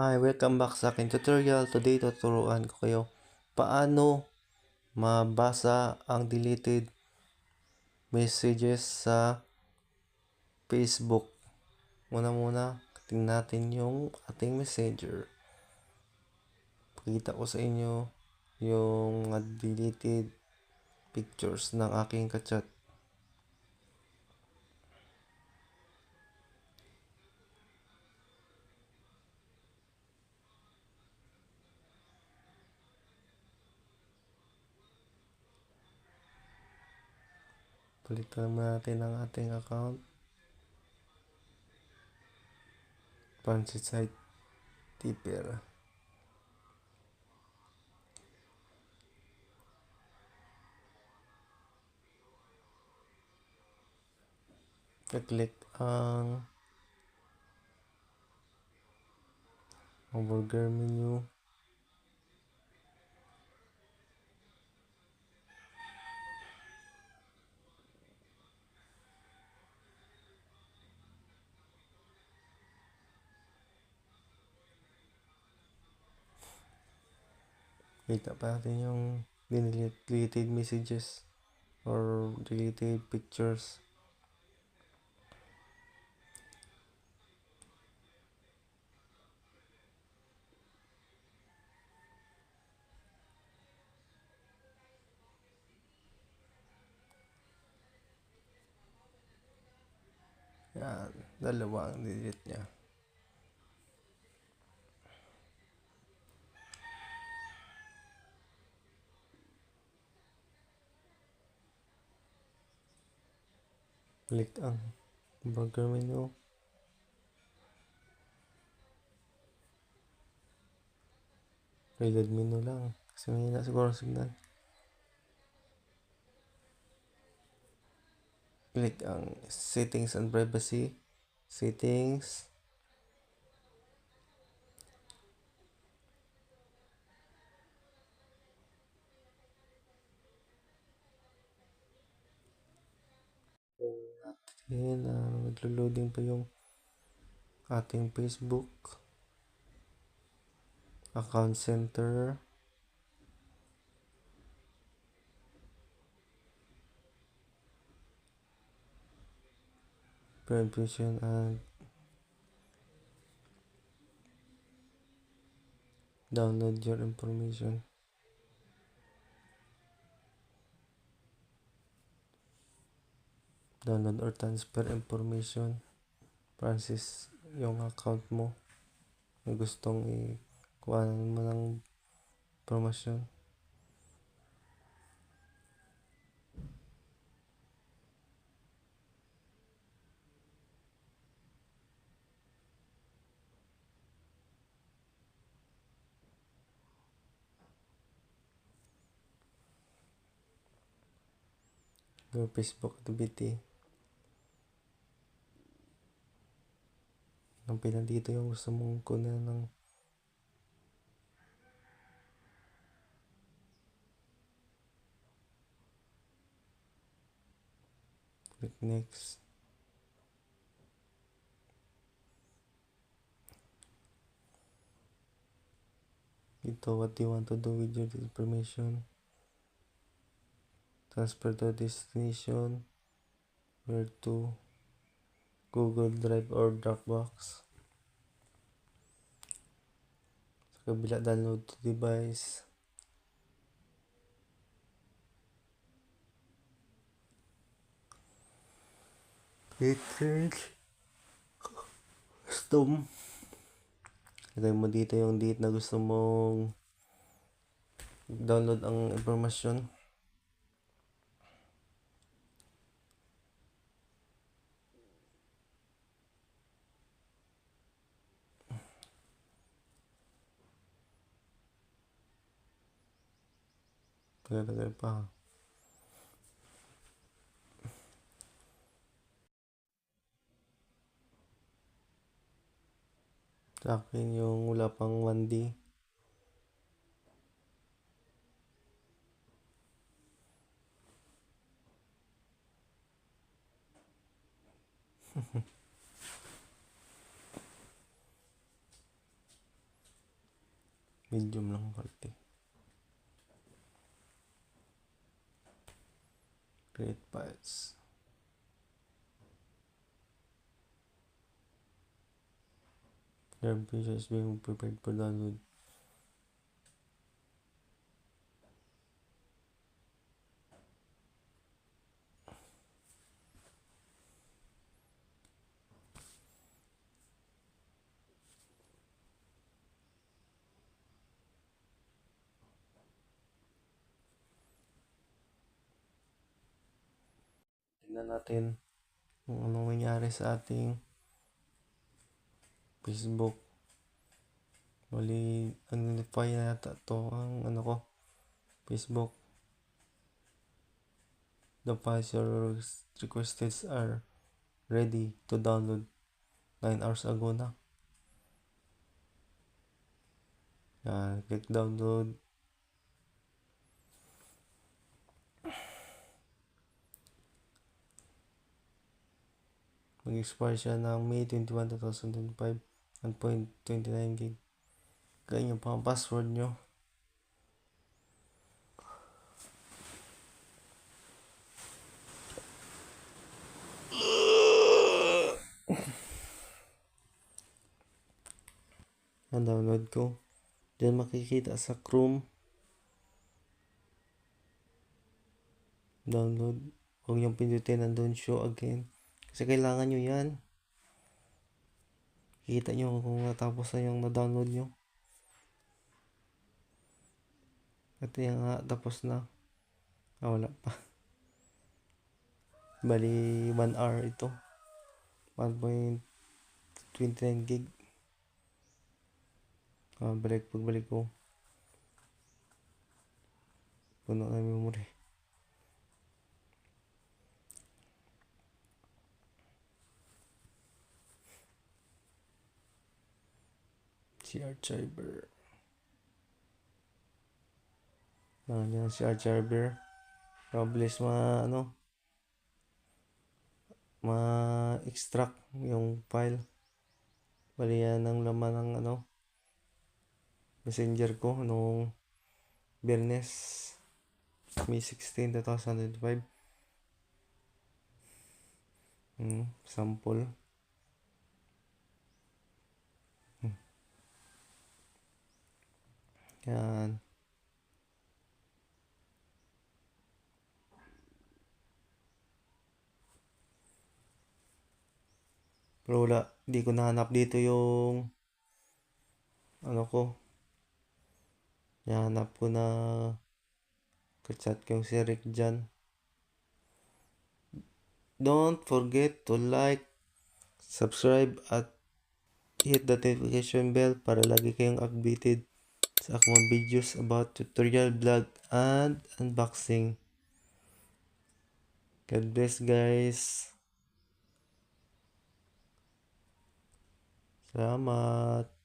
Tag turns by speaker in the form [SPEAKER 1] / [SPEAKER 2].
[SPEAKER 1] Hi, welcome back sa akin tutorial. Today, tuturuan ko kayo paano mabasa ang deleted messages sa Facebook. Muna-muna, tingnan natin yung ating messenger. Pakita ko sa inyo yung deleted pictures ng aking kachat. Palitan muna natin ang ating account. Francis Site Tipper. I-click ang hamburger menu. Kita pa natin yung deleted messages or deleted pictures. Yan, dalawa ang delete niya. Click ang burger menu. Reload menu lang. Kasi mahina siguro ang signal. Click ang settings and privacy. Settings. Na uh, naglo-loading pa yung ating Facebook account center. Permission and download your information download or transfer information. Francis yung account mo na gustong i-kuha mo ng Go Facebook activity ang pilan dito yung gusto mong kunin ng click next. Ito what you want to do with your information? Transfer to destination. Where to Google Drive or Dropbox. Sa kabila, download to device. Search. Custom. Lagay mo dito yung date na gusto mong download ang impormasyon. Tagal-tagal pa. Sa akin yung wala pang 1D. Medium lang quality. Create files. Your picture is being prepared for download. Tingnan natin kung anong nangyari sa ating Facebook. Mali, ang-notify na yata to ang ano ko, Facebook. The files you requested are ready to download 9 hours ago na. Yan, click download. Mag-expire siya ng May 21, 2025. 1.29 gig. Ganyan yung pang password nyo. Ang download ko. Diyan makikita sa Chrome. Download. Huwag niyong pindutin nandun show again. Kasi kailangan nyo yan. Kita nyo kung natapos na yung na-download nyo. Ito yung nga, tapos na. Ah, wala pa. Bali, 1 hour ito. 1.29 gig. Ah, balik, pagbalik ko. Puno na memory. Si Archiver. Nandiyan si Archiver. Probably ma ano ma-extract yung file. Bali yan ang laman ng ano messenger ko nung Biyernes May 16, 2005. Hmm, sample. Yan. Pero wala, hindi ko nahanap dito yung ano ko. Nahanap ko na kachat ko yung si Rick dyan. Don't forget to like, subscribe at hit the notification bell para lagi kayong updated sa aking mga videos about tutorial, vlog, and unboxing. God bless guys. Salamat.